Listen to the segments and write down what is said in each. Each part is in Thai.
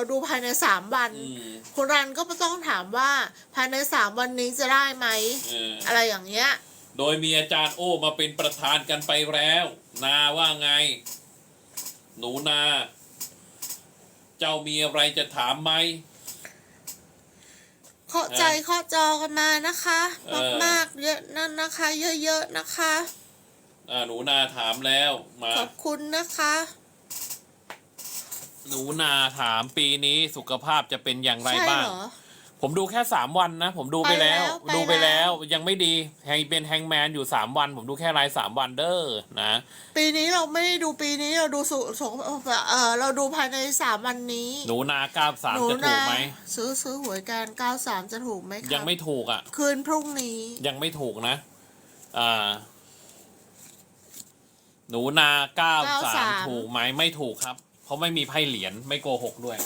เราดูภายในสามวัน อืม คุณรันก็ต้องถามว่าภายในสามวันนี้จะได้ไหมเอออะไรอย่างเงี้ย โดยมีอาจารย์โอมาเป็นประธานกันไปแล้ว นาว่าไง หนูนา เจ้ามีอะไรจะถามไหมเข้าใจเข้าจอกันมานะคะ เออ มากๆเยอะนั่นนะคะ เยอะๆนะคะ อ่าหนูนาถามแล้วมา ขอบคุณนะคะ หนูนาถามปีนี้สุขภาพจะเป็นอย่างไรใช่บ้าง เหรอ ผมดูแค่สามวันนะ ผมดูไปแล้วไปแล้วดูไปไปแล้แล้ว ว ยังไม่ดีแฮงเป็นแฮงแมนอยู่สามวัน ผมดูแค่รายสามวันเด้อนะ ปีนี้เราไม่ได้ดูปีนี้เราดูสุสงเออเราดูภายในสามวันนี้หนูนาเก้าสามหนูจะถูกนาไหม ซื้อซื้อหวยการเก้าสามจะถูกไหมครับยังไม่ถูกอะ คืนพรุ่งนี้ ยังไม่ถูกนะ อ่า หนูนาเก้าสาม93 ถูกไหมไม่ถูกครับ เพราะไม่มีไพ่เหรียญไม่โกหกด้วย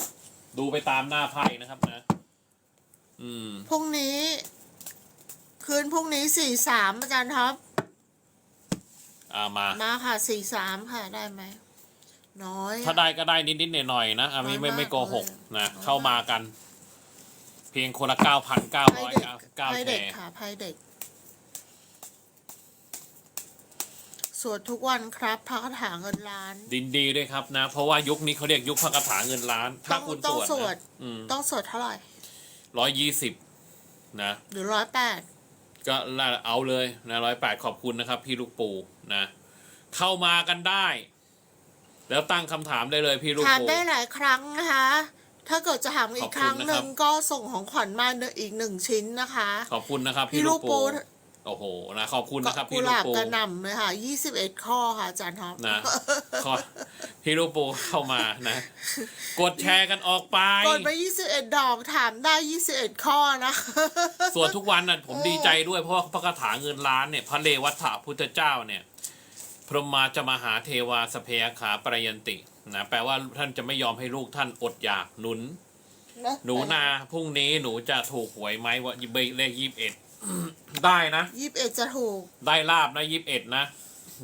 ดูไปตามหน้าไพ่นะครับนะ อืมพรุ่งนี้ คืนพรุ่งนี้สี่สามอาจารย์ท็อปอ่ามา มาค่ะสี่สามค่ะได้ไหมน้อยถ้าได้ก็ได้นิดๆหน่อยๆนะอะไม่ไม่ไม่โกหกนะเข้ามากัน เพียงคนละเก้าพันเก้าไพ่ร้อยเด็กเก้าไพ่แชเด็กร์ค่ะไพ่เด็ก สวดทุกวันครับพระคาถาเงินล้าน ดินดีด้วยครับนะ เพราะว่ายุคนี้เขาเรียกยุคพระคาถาเงินล้าน ถ้าต้องคุณต้สองวดสวดนะอืมต้องสวดเท่าไหร่ร้อยยี่สิบนะ หรือร้อยแปดก็เอาเลยนะร้อยแปดขอบคุณนะครับ พี่ลูกปูนะ เข้ามากันได้ แล้วตั้งคำถามได้เลยพี่ลูกถามปูได้หลายครั้งนะคะถ้าเกิดจะถามอีขอกบคุณครั้งหนึ่งนะครับก็ส่งของขวัญมาอีกหนึ่งชิ้นนะคะ ขอบคุณนะครับ พี่พี่ลูลูกกปูปู โอ้โหนะขอบคุณนะครับกุพี่หลูกลาบปูกระหน่ำเลยค่ะยี่สิบเอ็ดข้อค่ะอาจารย์ท็อป นะขอพี่ลูกปูเข้ามานะ กดแชร์กันออกไป กดไปยี่สิบเอ็ดดอกถามได้ยี่สิบเอ็ดข้อนะ ส่วนทุกวันน่ะผมเออดีใจด้วยเพราะว่าพระคาถาเงินล้านเนี่ยพระเลวัฏฐพุทธเจ้าเนี่ย พรหมาจะมาหาเทวาสเพยขาปรยันตินะแปลว่าท่านจะไม่ยอมให้ลูกท่านอดอยากหนุน หนูนาพรุ่งนี้หนูจะถูกหวยไหมว่าเบเลขยี่สิบเอ็ด ได้นะยี่สิบเอ็ดจะถูก ได้ลาบนะยี่สิบเอ็ดนะ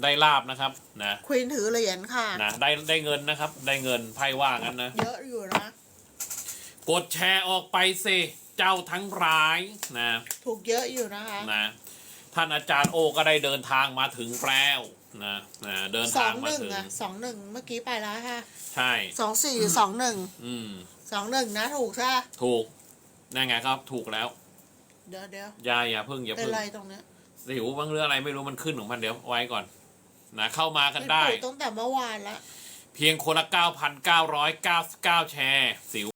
ได้ลาบนะครับ นะควีนถือเหรียญค่ะ นะได้ได้เงินนะครับ ได้เงินไพ่ว่างั้นนะ เยอะอยู่นะ กดแชร์ออกไปสิเจ้าทั้งร้ายนะ ถูกเยอะอยู่นะคะ นะ ท่านอาจารย์โอก็ได้เดินทางมาถึงแล้วนะนะเดินสอทางงมาหนึ่งถึง อะสองหนึ่งเมื่อกี้ไปแล้วค่ะใช่ สองสี่สองหนึ่งอืม สองหนึ่งนะถูกใช่ปะถูกนั่นไงครับ ถูกแล้ว เดี๋ยวเดี๋ยวอย่าอย่าเพิ่งอย่าเป็นเพิ่งไรตรงเนี้ยหิวบ้างเรื่องอะไรไม่รู้มันขึ้นของมันเดี๋ยวไว้ก่อนนะเข้ามากันได้ถูกตั้งแต่เมื่อวานแล้วเพียงคนละ 9,999 แชร์สิว